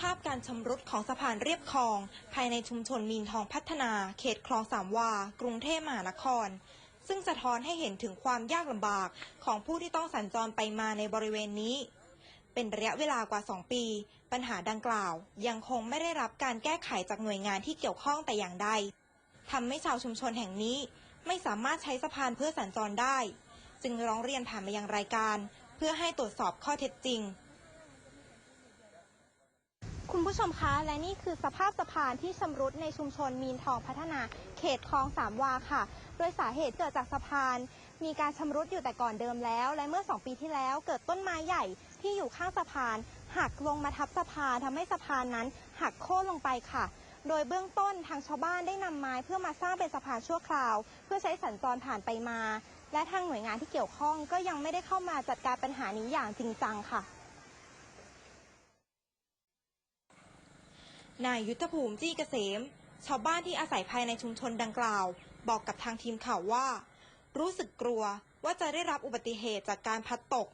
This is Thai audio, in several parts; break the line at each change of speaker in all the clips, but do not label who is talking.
ภาพการชำรุดของสะพานเรียบคลอง ภายในชุมชนมีนทองพัฒนา เขตคลองสามวา กรุงเทพมหานคร ซึ่งสะท้อนให้เห็นถึงความยากลำบากของผู้ที่ต้องสัญจรไปมาในบริเวณนี้ เป็นระยะเวลากว่า 2 ปี ปัญหาดังกล่าว ยังคงไม่ได้รับการแก้ไขจากหน่วยงานที่เกี่ยวข้องแต่อย่างใดทำให้ชาวชุมชนแห่งนี้ ไม่สามารถใช้สะพานเพื่อสัญจรได้ จึงร้องเรียนผ่านมายังรายการ เพื่อให้ตรวจสอบข้อเท็จจริง คุณผู้ชมคะและนี่คือสภาพสะพานที่ชำรุดในชุมชนมีนทองพัฒนาเขตคลองสามวาค่ะ โดยสาเหตุเกิดจากสะพาน มีการชำรุดอยู่แต่ก่อนเดิมแล้ว และเมื่อ 2 ปีที่แล้วเกิดต้นไม้ใหญ่ที่อยู่ข้างสะพานหักลงมาทับสะพานทำให้สะพานนั้นหักโค่นลงไปค่ะ โดยเบื้องต้นทางชาวบ้านได้นำไม้เพื่อมาสร้างเป็นสะพานชั่วคราว เพื่อใช้สัญจรผ่านไปมา และทางหน่วยงานที่เกี่ยวข้องก็ยังไม่ได้เข้ามาจัดการปัญหานี้อย่างจริงจังค่ะ นายยุทธภูมิจี้เกษม ชาวบ้านที่อาศัยภายในชุมชนดังกล่าว บอกกับทางทีมข่าวว่า รู้สึกกลัวว่าจะได้รับอุบัติเหตุจากการพัดตก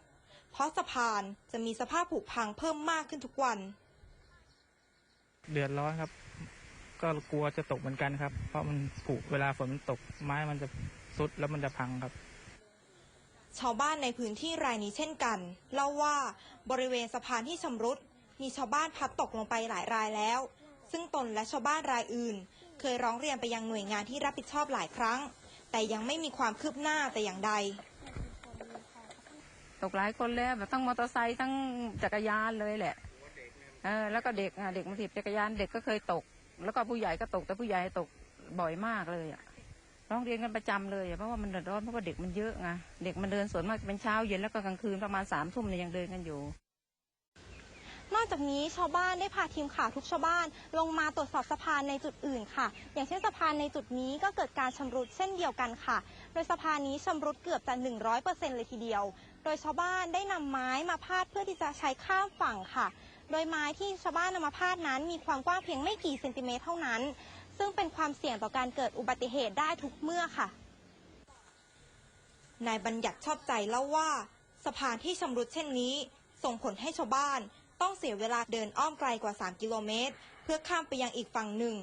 เพราะสะพานจะมีสภาพผุพังเพิ่มมากขึ้นทุกวัน
เดือดร้อนครับ ก็กลัวจะตกเหมือนกันครับ เพราะมันผุเวลาฝนมันตก ไม้มันจะซุดแล้วมันจะพังครับ
ชาวบ้านในพื้นที่รายนี้เช่นกัน เล่าว่าบริเวณสะพานที่ชำรุด มีชาวบ้านพัดตกลงไปหลายรายแล้ว ซึ่งตนและชาวบ้านรายอื่น เคยร้องเรียนไปยังหน่วยงานที่รับผิดชอบหลายครั้ง แต่ยังไม่มีความคืบหน้าแต่อย่างใด
ตกหลายคนแล้วแบบทั้งมอเตอร์ไซค์ทั้งจักรยานเลยแหละเออแล้วก็เด็กอะเด็กมาถีบจักรยานเด็กก็เคยตก แล้วก็ผู้ใหญ่ก็ตกแต่ผู้ใหญ่ตกบ่อยมากเลยอะร้องเรียนกันประจำเลยเพราะว่ามันเดือดร้อนเพราะว่าเด็กมันเยอะไงเด็กมันเดินสวนมากเป็นเช้าเย็นแล้วก็กลางคืนประมาณสามทุ่มเนี่ยยังเดินกันอยู่
นอกจากนี้ชาวบ้านได้พาทีมข่าวทุกชาวบ้าน ลงมาตรวจสอบสะพานในจุดอื่นค่ะ อย่างเช่นสะพานในจุดนี้ก็เกิดการชำรุดเช่นเดียวกันค่ะ โดยสะพานนี้ชำรุดเกือบจะ 100%เลยทีเดียว โดยชาวบ้านได้นำไม้มาพาดเพื่อที่จะใช้ข้ามฝั่งค่ะ โดยไม้ที่ชาวบ้านนำมาพาดนั้น มีความกว้างเพียงไม่กี่เซนติเมตรเท่านั้น ซึ่งเป็นความเสี่ยงต่อการเกิดอุบัติเหตุได้ทุกเมื่อค่ะ นายบัญญัติชอบใจเล่าว่า สะพานที่ชำรุดเช่นนี้ ส่งผลให้ชาวบ้าน ต้องเสียเวลาเดินอ้อมไกลกว่า 3 กิโลเมตร เพื่อข้ามไปยังอีกฝั่งหนึ่ง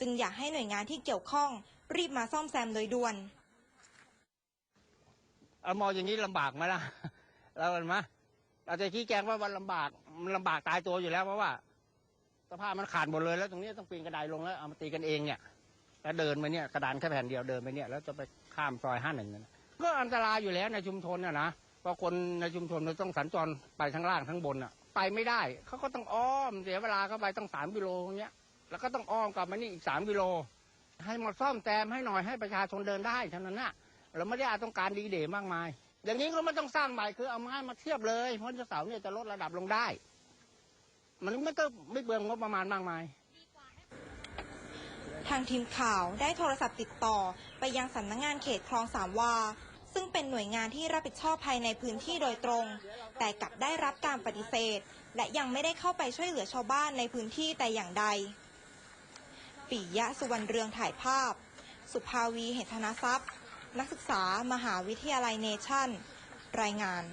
จึงอยากให้หน่วยงานที่เกี่ยวข้องรีบมาซ่อมแซมโดยด่วน
เอามองอย่างนี้ลำบากไหมล่ะเราเห็นไหมเราจะชี้แจงว่ามันลำบากมันลำบากตายตัวอยู่แล้วเพราะว่าสภาพมันขาดหมดเลยแล้วตรงนี้ต้องปีนกระไดลงแล้วเอามาตีกันเองเนี่ยแล้วเดินไปเนี่ยกระดานแค่แผ่นเดียวเดินไปเนี่ยแล้วจะไปข้ามซอยห้าหนึ่งนะก็อันตรายอยู่แล้วในชุมชนน่ะนะเพราะคนในชุมชนมันต้องสัญจรไปทั้งล่างทั้งบนอะ ไปไม่ได้ เขาก็ต้องอ้อมเสียเวลาเข้าไปต้องสามกิโลเงี้ย แล้วก็ต้องอ้อมกลับมานี่อีกสามกิโล ให้มาซ่อมแซมให้หน่อยให้ประชาชนเดินได้เท่านั้นนะเราไม่ได้ต้องการดีเด่มากมาย อย่างนี้ก็ไม่ต้องสร้างใหม่คือเอาไม้มาเทียบเลยเพราะเสาเนี่ยจะลดระดับลงได้ มันไม่ก็ไม่เบืองงบประมาณมากมาย
ทางทีมข่าวได้โทรศัพท์ติดต่อไปยังสำนักงงานเขตคลองสามวา ซึ่งเป็นหน่วยงานที่รับผิดชอบภายในพื้นที่โดยตรง แต่กลับได้รับการปฏิเสธ และยังไม่ได้เข้าไปช่วยเหลือชาวบ้านในพื้นที่แต่อย่างใด ปิยะสุวรรณเรืองถ่ายภาพ สุภาวีเหตุธนทรัพย์ นักศึกษามหาวิทยาลัยเนชั่น รายงาน